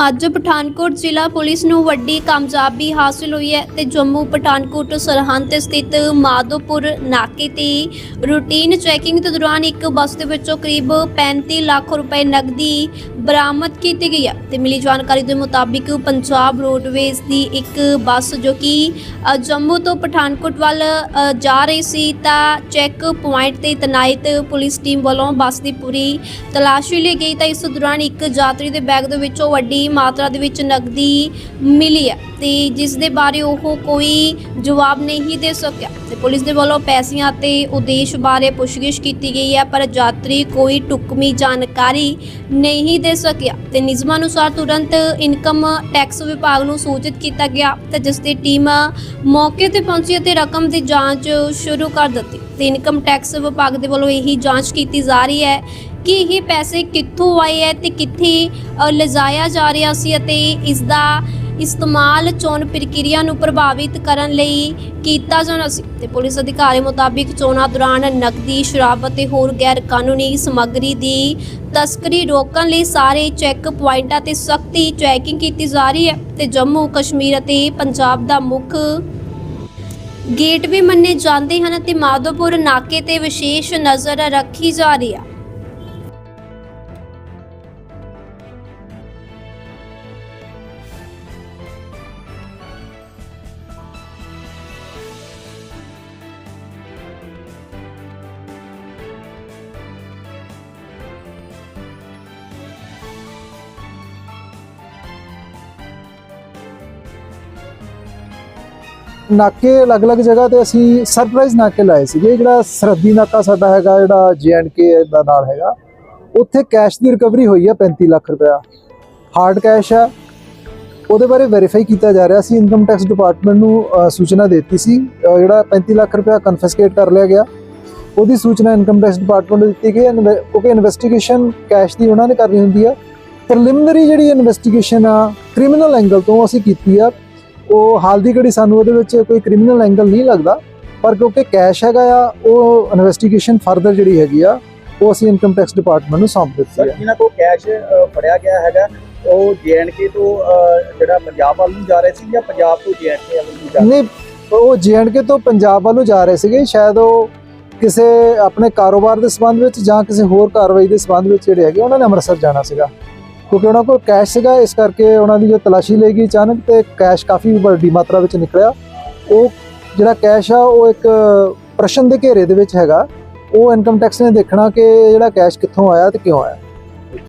ਅੱਜ ਪਠਾਨਕੋਟ ਜ਼ਿਲ੍ਹਾ ਪੁਲਿਸ ਨੂੰ ਵੱਡੀ ਕਾਮਯਾਬੀ ਹਾਸਲ ਹੋਈ ਹੈ ਤੇ ਜੰਮੂ ਪਠਾਨਕੋਟ ਸਰਹੰਦ ਤੇ ਸਥਿਤ ਮਾਧੋਪੁਰ ਨਾਕੇ ਤੇ ਰੂਟੀਨ ਚੈਕਿੰਗ ਦੇ ਦੌਰਾਨ ਇੱਕ ਬੱਸ ਦੇ ਵਿੱਚੋਂ ਕਰੀਬ 35 ਲੱਖ ਰੁਪਏ ਨਕਦੀ ਬਰਾਮਦ ਕੀਤੀ ਗਈ ਹੈ ਤੇ ਮਿਲੀ ਜਾਣਕਾਰੀ ਦੇ ਮੁਤਾਬਿਕ ਪੰਜਾਬ ਰੋਡਵੇਜ਼ ਦੀ ਇੱਕ ਬੱਸ ਜੋ ਕਿ ਜੰਮੂ ਤੋਂ ਪਠਾਨਕੋਟ ਵੱਲ ਜਾ ਰਹੀ ਸੀ ਤਾਂ ਚੈੱਕ ਪੁਆਇੰਟ ਤੇ ਤਨਾਇਤ ਪੁਲਿਸ ਟੀਮ ਵੱਲੋਂ ਬੱਸ ਦੀ ਪੂਰੀ ਤਲਾਸ਼ੀ ਲਈ ਗਈ ਤਾਂ ਇਸ ਦੌਰਾਨ ਇੱਕ ਯਾਤਰੀ ਦੇ ਬੈਗ ਦੇ ਵਿੱਚੋਂ ਵੱਡੀ ਮਾਤਰਾ ਦੇ ਵਿੱਚ ਨਕਦੀ ਮਿਲੀ ਹੈ ਤੇ ਜਿਸ ਦੇ ਬਾਰੇ ਉਹ ਕੋਈ ਜਵਾਬ ਨਹੀਂ ਦੇ ਸਕਿਆ। ਤੇ ਪੁਲਿਸ ਦੇ ਵੱਲੋਂ ਪੈਸਿਆਂ ਤੇ ਉਦੇਸ਼ ਬਾਰੇ ਪੁੱਛਗਿੱਛ ਕੀਤੀ ਗਈ ਹੈ, ਪਰ ਯਾਤਰੀ ਕੋਈ ਟੁਕਮੀ ਜਾਣਕਾਰੀ ਨਹੀਂ ਦੇ ਸਕਿਆ। ਤੇ ਨਿਯਮਾਂ ਅਨੁਸਾਰ ਤੁਰੰਤ ਇਨਕਮ ਟੈਕਸ ਵਿਭਾਗ ਨੂੰ ਸੂਚਿਤ ਕੀਤਾ ਗਿਆ ਤੇ ਜਿਸ ਦੀ ਟੀਮ ਮੌਕੇ ਤੇ ਪਹੁੰਚੀ ਅਤੇ ਰਕਮ ਦੀ ਜਾਂਚ ਸ਼ੁਰੂ ਕਰ ਦਿੱਤੀ। ਤੇ ਇਨਕਮ ਟੈਕਸ ਵਿਭਾਗ ਦੇ ਵੱਲੋਂ ਇਹੀ ਜਾਂਚ ਕੀਤੀ ਜਾ ਰਹੀ ਹੈ ਕਿ ਇਹ ਪੈਸੇ ਕਿੱਥੋਂ ਆਏ ਹੈ ਤੇ ਕਿੱਥੇ ਅ, ਲਿਜਾਇਆ ਜਾ ਰਿਹਾ ਸੀ ਅਤੇ ਇਸ ਦਾ ਇਸਤੇਮਾਲ ਚੋਣ ਪ੍ਰਕਿਰਿਆ ਨੂੰ ਪ੍ਰਭਾਵਿਤ ਕਰਨ ਲਈ ਕੀਤਾ ਜਾਣਾ ਸੀ ਤੇ ਪੁਲਿਸ ਅਧਿਕਾਰੀ ਮੁਤਾਬਿਕ ਚੋਣਾਂ ਦੌਰਾਨ ਨਕਦੀ ਸ਼ਰਾਬ ਅਤੇ ਹੋਰ ਗੈਰ ਕਾਨੂੰਨੀ ਸਮੱਗਰੀ ਦੀ ਤਸਕਰੀ ਰੋਕਣ ਲਈ ਸਾਰੇ ਚੈੱਕ ਪੁਆਇੰਟਾਂ ਤੇ ਸਖਤੀ ਚੈਕਿੰਗ ਕੀਤੀ ਜਾ ਰਹੀ ਹੈ ਤੇ ਜੰਮੂ ਕਸ਼ਮੀਰ ਅਤੇ ਪੰਜਾਬ ਦਾ ਮੁੱਖ ਗੇਟ ਵੀ ਮੰਨੇ ਜਾਂਦੇ ਹਨ ਅਤੇ ਮਾਧੋਪੁਰ ਨਾਕੇ ਤੇ ਵਿਸ਼ੇਸ਼ ਨਜ਼ਰ ਰੱਖੀ ਜਾ ਰਹੀ ਹੈ। ਨਾਕੇ ਅਲੱਗ-ਅਲੱਗ ਜਗ੍ਹਾ ਤੇ ਅਸੀਂ ਸਰਪ੍ਰਾਈਜ਼ ਨਾਕੇ ਲਾਏ ਸੀਗੇ। ਜਿਹੜਾ ਸਰਹੱਦੀ ਨਾਕਾ ਸਾਡਾ ਹੈਗਾ, ਜਿਹੜਾ ਜੀਐਨਕੇ ਦਾ ਨਾਲ ਹੈਗਾ, ਉੱਥੇ ਕੈਸ਼ ਦੀ ਰਿਕਵਰੀ ਹੋਈ ਹੈ 35 ਲੱਖ ਰੁਪਇਆ। ਹਾਰਡ ਕੈਸ਼ ਹੈ ਉਹਦੇ ਬਾਰੇ ਵੈਰੀਫਾਈ ਕੀਤਾ ਜਾ ਰਿਹਾ ਸੀ। ਇਨਕਮ ਟੈਕਸ ਡਿਪਾਰਟਮੈਂਟ ਨੂੰ ਸੂਚਨਾ ਦੇ ਦਿੱਤੀ ਸੀ। ਜਿਹੜਾ 35 ਲੱਖ ਰੁਪਇਆ ਕਨਫਿਸਕੇਟ ਕਰ ਲਿਆ ਗਿਆ। ਉਹਦੀ ਸੂਚਨਾ ਇਨਕਮ ਟੈਕਸ ਡਿਪਾਰਟਮੈਂਟ ਨੂੰ ਦਿੱਤੀ ਗਈ। ਹੈ ਕਿਉਂਕਿ ਇਨਵੈਸਟੀਗੇਸ਼ਨ ਕੈਸ਼ ਦੀ ਉਹਨਾਂ ਨੇ ਕਰਨੀ ਹੁੰਦੀ ਆ। ਪ੍ਰੀਲਿਮਿਨਰੀ ਜਿਹੜੀ ਇਨਵੈਸਟੀਗੇਸ਼ਨ ਆ ਕ੍ਰਿਮੀਨਲ ਐਂਗਲ ਤੋਂ ਅਸੀਂ ਕੀਤੀ ਆ। ਉਹ ਹਾਲ ਦੀ ਘੜੀ ਸਾਨੂੰ ਉਹਦੇ ਵਿੱਚ ਕੋਈ ਕ੍ਰਿਮੀਨਲ ਐਂਗਲ ਨਹੀਂ ਲੱਗਦਾ ਪਰ ਕਿਉਂਕਿ ਕੈਸ਼ ਹੈਗਾ ਆ ਉਹ ਇਨਵੈਸਟੀਗੇਸ਼ਨ ਫਰਦਰ ਜਿਹੜੀ ਹੈਗੀ ਆ ਉਹ ਅਸੀਂ ਇਨਕਮ ਟੈਕਸ ਡਿਪਾਰਟਮੈਂਟ ਨੂੰ ਸੌਂਪ ਦਿੱਤੀ ਹੈ। ਜਿਨ੍ਹਾਂ ਕੋਲ ਕੈਸ਼ ਫੜਿਆ ਗਿਆ ਹੈਗਾ। ਉਹ ਜੀਐਨਕੇ ਤੋਂ ਜਿਹੜਾ ਪੰਜਾਬ ਵੱਲ ਨੂੰ ਜਾ ਰਹੇ ਸੀ ਜਾਂ ਪੰਜਾਬ ਤੋਂ ਜੀਐਨਕੇ ਵੱਲ ਨੂੰ ਜਾ ਰਹੇ ਨਹੀਂ ਉਹ ਜੀਐਨਕੇ ਤੋਂ ਪੰਜਾਬ ਵੱਲ ਨੂੰ ਜਾ ਰਹੇ ਸੀਗੇ। ਸ਼ਾਇਦ ਉਹ ਕਿਸੇ ਆਪਣੇ ਕਾਰੋਬਾਰ ਦੇ ਸੰਬੰਧ ਵਿੱਚ ਜਾਂ ਕਿਸੇ ਹੋਰ ਕਾਰਵਾਈ ਦੇ ਸੰਬੰਧ ਵਿੱਚ ਜਿਹੜੇ ਹੈਗੇ ਉਹਨਾਂ ਨੇ ਅੰਮ੍ਰਿਤਸਰ ਜਾਣਾ ਸੀਗਾ। ਕਿਉਂਕਿ ਉਹਨਾਂ ਕੋਲ ਕੈਸ਼ ਸੀਗਾ, ਇਸ ਕਰਕੇ ਉਹਨਾਂ ਦੀ ਜੋ ਤਲਾਸ਼ੀ ਲਈ ਗਈ ਅਚਾਨਕ ਤੇ ਕੈਸ਼ ਕਾਫੀ ਵੱਡੀ ਮਾਤਰਾ ਵਿੱਚ ਨਿਕਲਿਆ। ਉਹ ਜਿਹੜਾ ਕੈਸ਼ ਆ, ਉਹ ਇੱਕ ਪ੍ਰਸ਼ਨ ਦੇ ਘੇਰੇ ਦੇ ਵਿੱਚ ਹੈਗਾ। ਉਹ ਇਨਕਮ ਟੈਕਸ ਨੇ ਦੇਖਣਾ ਕਿ ਜਿਹੜਾ ਕੈਸ਼ ਕਿੱਥੋਂ ਆਇਆ ਤੇ ਕਿਉਂ ਆਇਆ।